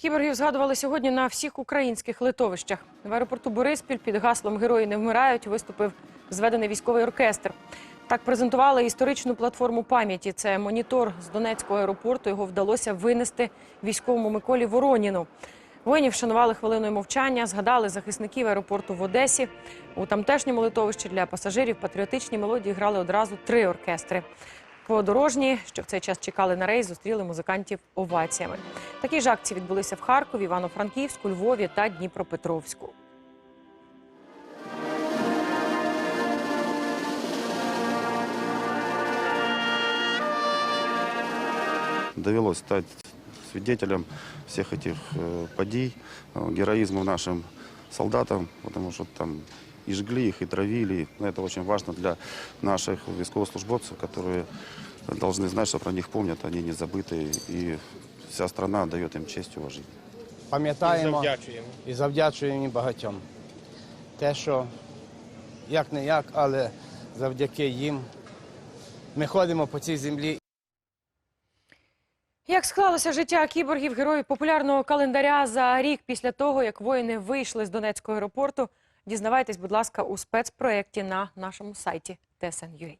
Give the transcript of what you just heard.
Кіборгів згадували сьогодні на всіх українських литовищах. В аеропорту Бориспіль під гаслом Герої не вмирають виступив зведений військовий оркестр. Так презентували історичну платформу пам'яті. Це монітор з Донецького аеропорту. Його вдалося винести військовому Миколі Вороніну. Воїнів вшанували хвилиною мовчання, згадали захисників аеропорту в Одесі. У тамтешньому литовищі для пасажирів патріотичні мелодії грали одразу три оркестри. Подорожні, що в цей час чекали на рейс, зустріли музикантів оваціями. Такі ж акції відбулися в Харкові, Івано-Франківську, Львові та Дніпропетровську. довелось стать свидетелем всех этих э, подій, э, героизму нашим солдатам, потому что там и жгли их, и травили. Но это очень важно для наших військовослужбовцев, которые должны знать, что про них помнят, они не забыты, и вся страна дает им честь и уважение. Пам'ятаємо завдячуємо. і завдячуємо їм багатьом. Те, що як не як, але завдяки їм ми ходимо по цій землі Як склалося життя кіборгів, героїв популярного календаря за рік після того, як воїни вийшли з Донецького аеропорту, Дізнавайтесь, будь ласка, у спецпроєкті на нашому сайті TSN.ua.